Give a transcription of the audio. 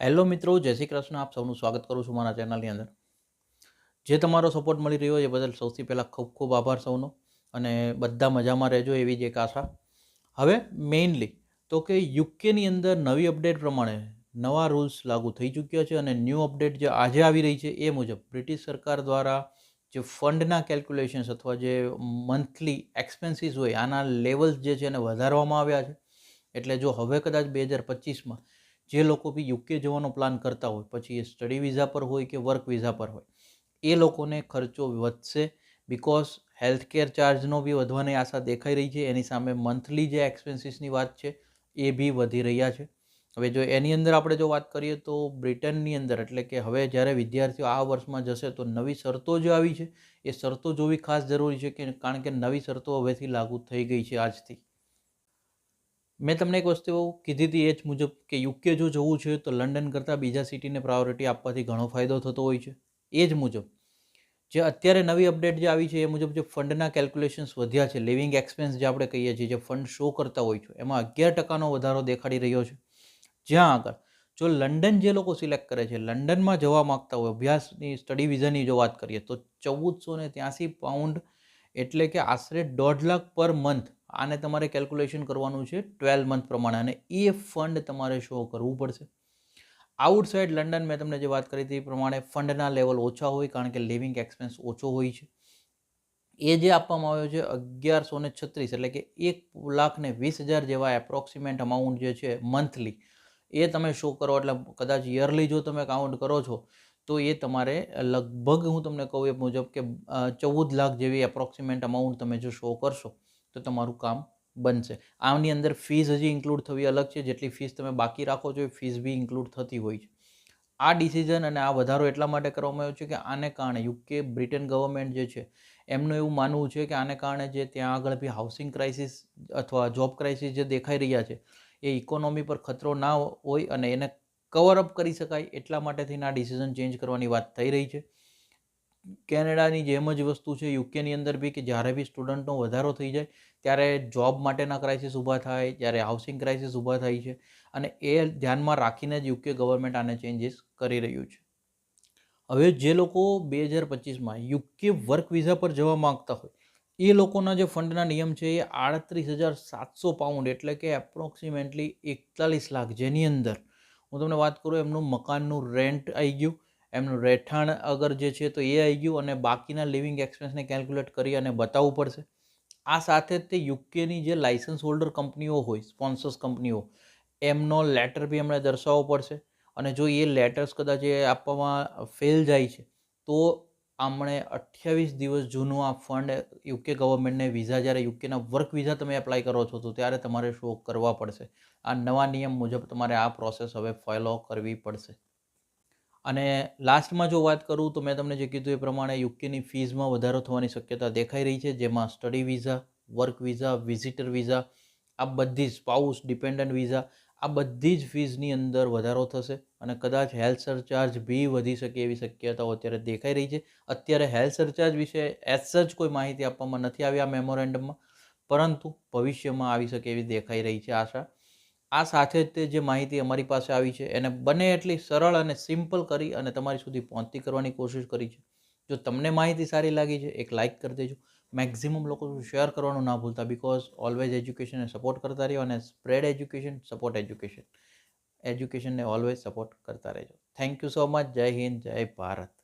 Hello મિત્રો, જય શ્રી કૃષ્ણ. આપ સૌનું સ્વાગત કરું છું મારા ચેનલની અંદર. જે તમારો સપોર્ટ મળી રહ્યો એ બદલ સૌથી પહેલાં ખૂબ ખૂબ આભાર સૌનો અને બધા મજામાં રહેજો એવી જ એક આશા. હવે મેઇનલી તો કે યુકેની અંદર નવી અપડેટ પ્રમાણે નવા રૂલ્સ લાગુ થઈ ચૂક્યા છે અને ન્યૂ અપડેટ જે આજે આવી રહી છે એ મુજબ બ્રિટિશ સરકાર દ્વારા જે ફંડના કેલ્ક્યુલેશન્સ અથવા જે મંથલી એક્સપેન્સીસ હોય આના લેવલ્સ જે છે એને વધારવામાં આવ્યા છે. એટલે જો હવે કદાચ બે હજાર પચીસમાં જે લોકો બી યુકે જવાનો પ્લાન કરતા હોય, પછી એ સ્ટડી વિઝા પર હોય કે વર્ક વિઝા પર હોય, એ લોકોને ખર્ચો વધશે બિકોઝ હેલ્થકેર ચાર્જનો બી વધવાની આશા દેખાઈ રહી છે. એની સામે મંથલી જે એક્સપેન્સીસની વાત છે, એ બી વધી રહ્યા છે. હવે જો એની અંદર આપણે જો વાત કરીએ તો બ્રિટનની અંદર, એટલે કે હવે જ્યારે વિદ્યાર્થીઓ આ વર્ષમાં જશે તો નવી શરતો જે આવી છે. એ શરતો જોવી ખાસ જરૂરી છે કે, કારણ કે નવી શરતો હવેથી લાગુ થઈ ગઈ છે આજથી. મેં તમને એક વસ્તુ કીધી હતી એ જ મુજબ કે યુકે જો જવું છે તો લંડન કરતાં બીજા સિટીને પ્રાયોરિટી આપવાથી ઘણો ફાયદો થતો હોય છે. એ જ મુજબ. જે અત્યારે નવી અપડેટ જે આવી છે એ મુજબ જે ફંડના કેલ્ક્યુલેશન્સ વધ્યા છે લિવિંગ એક્સપેન્સ જે આપણે કહીએ છીએ, જે ફંડ શો કરતા હોય છે, એમાં અગિયાર ટકાનો વધારો દેખાડી રહ્યો છે. જ્યાં આગળ, જો લંડન જે લોકો સિલેક્ટ કરે છે, લંડનમાં જવા માગતા હોય, અભ્યાસની સ્ટડી વિઝાની જો વાત કરીએ તો ચૌદસો ને ત્યાંસી પાઉન્ડ એટલે કે આશરે દોઢ લાખ પર મંથ આને તમારે કેલ્ક્યુલેશન કરવાનું છે ટ્વેલ્વ મંથ પ્રમાણે અને એ ફંડ તમારે શો કરવું પડશે. આઉટસાઇડ લંડન મેં તમને જે વાત કરી હતી એ પ્રમાણે ફંડના લેવલ ઓછા હોય કારણ કે લિવિંગ એક્સપેન્સ ઓછો હોય છે. એ જે આપવામાં આવ્યો છે અગિયારસો ને છત્રીસ એટલે કે એક લાખ ને વીસ હજાર જેવા એપ્રોક્સિમેટ અમાઉન્ટ જે છે મંથલી એ તમે શો કરો એટલે કદાચ યરલી જો તમે કાઉન્ટ કરો છો, તો એ તમારે લગભગ હું તમને કહું એ મુજબ કે ચૌદ લાખ જેવી એપ્રોક્સિમેટ અમાઉન્ટ તમે જો શો કરશો. તો તમારું કામ બનશે. આની અંદર ફીસ હજી ઇન્ક્લુડ થવી અલગ છે. જેટલી ફીસ તમે બાકી રાખો છો એ ફીસ બી ઇન્ક્લુડ થતી હોય છે. આ ડિસિઝન અને આ વધારો એટલા માટે કરવામાં આવ્યો છે કે આને કારણે યુકે બ્રિટન ગવર્મેન્ટ જે છે, એમનું એવું માનવું છે કે આને કારણે જે ત્યાં આગળ બી હાઉસિંગ ક્રાઇસિસ અથવા જોબ ક્રાઇસિસ જે દેખાઈ રહ્યા છે, એ ઇકોનોમી પર ખતરો ના હોય અને એને કવર અપ કરી શકાય એટલા માટે થઈને આ ડિસિઝન ચેન્જ કરવાની વાત થઈ રહી છે. કેનેડાની જેમ જ વસ્તુ છે, યુકેની અંદર બી કે જ્યારે બી સ્ટુડન્ટનો વધારો થઈ જાય, ત્યારે જોબ માટેના ક્રાઇસિસ ઊભા થાય જ્યારે હાઉસિંગ ક્રાઇસિસ ઊભા થાય છે અને એ ધ્યાનમાં રાખીને જ યુકે ગવર્મેન્ટ આને ચેન્જીસ કરી રહ્યું છે. હવે જે લોકો બે હજાર પચીસમાં યુકે વર્ક વિઝા પર જવા માગતા હોય, એ લોકોના જે ફંડના નિયમ છે એ આડત્રીસ હજાર સાતસો પાઉન્ડ એટલે કે એપ્રોક્સિમેટલી એકતાલીસ લાખ જેની અંદર, હું તમને વાત કરું એમનું મકાનનું રેન્ટ આવી ગયું એમનું રહેઠાણ અગર જે છે તો એ આવી ગયું અને બાકીના લિવિંગ એક્સપેન્સને કેલ્ક્યુલેટ કરી અને બતાવવું પડશે. આ સાથે તે યુકેની જે લાઇસન્સ હોલ્ડર કંપનીઓ હોય, સ્પોન્સર્સ કંપનીઓ, એમનો લેટર બી એમણે દર્શાવવો પડશે. અને જો એ લેટર્સ કદાચ એ આપવામાં ફેલ જાય છે, તો આમણે અઠ્યાવીસ દિવસ જૂનું આ ફંડ યુકે ગવર્મેન્ટને વિઝા, જ્યારે યુકેના વર્ક વિઝા તમે એપ્લાય કરો છો, તો ત્યારે તમારે શો કરવા પડશે. આ નવા નિયમ મુજબ તમારે આ પ્રોસેસ હવે ફોલો કરવી પડશે. અને લાસ્ટમાં જો વાત કરું તો મેં તમને જે કીધું એ પ્રમાણે યુકેની ફીઝમાં વધારો થવાની શક્યતા દેખાઈ રહી છે, જેમાં study visa work visa visitor visa આ બધી જ સ્પાઉસ ડિપેન્ડન્ટ વિઝા આ બધી જ ફીઝની અંદર વધારો થશે અને કદાચ હેલ્થ સરચાર્જ બી વધી શકે એવી શક્યતાઓ અત્યારે દેખાઈ રહી છે. અત્યારે હેલ્થ સરચાર્જ વિશે એઝ સચ કોઈ માહિતી આપવામાં નથી આવી આ મેમોરેન્ડમમાં પરંતુ ભવિષ્યમાં આવી શકે એવી દેખાઈ રહી છે આશા. આ સાથે જ તે જે માહિતી અમારી પાસે આવી છે, એને બને એટલી સરળ અને સિમ્પલ કરી અને તમારી સુધી પહોંચતી કરવાની કોશિશ કરી છે. જો તમને માહિતી સારી લાગી છે, એક લાઇક કરી દેજો. મેક્ઝિમમ લોકો શેર કરવાનું ના ભૂલતા બિકોઝ ઓલવેઝ એજ્યુકેશનને સપોર્ટ કરતા રહ્યો અને સ્પ્રેડ એજ્યુકેશન સપોર્ટ એજ્યુકેશન એજ્યુકેશનને ઓલવેઝ સપોર્ટ કરતા રહેજો. થેન્ક યુ સો મચ જય હિન્દ, જય ભારત.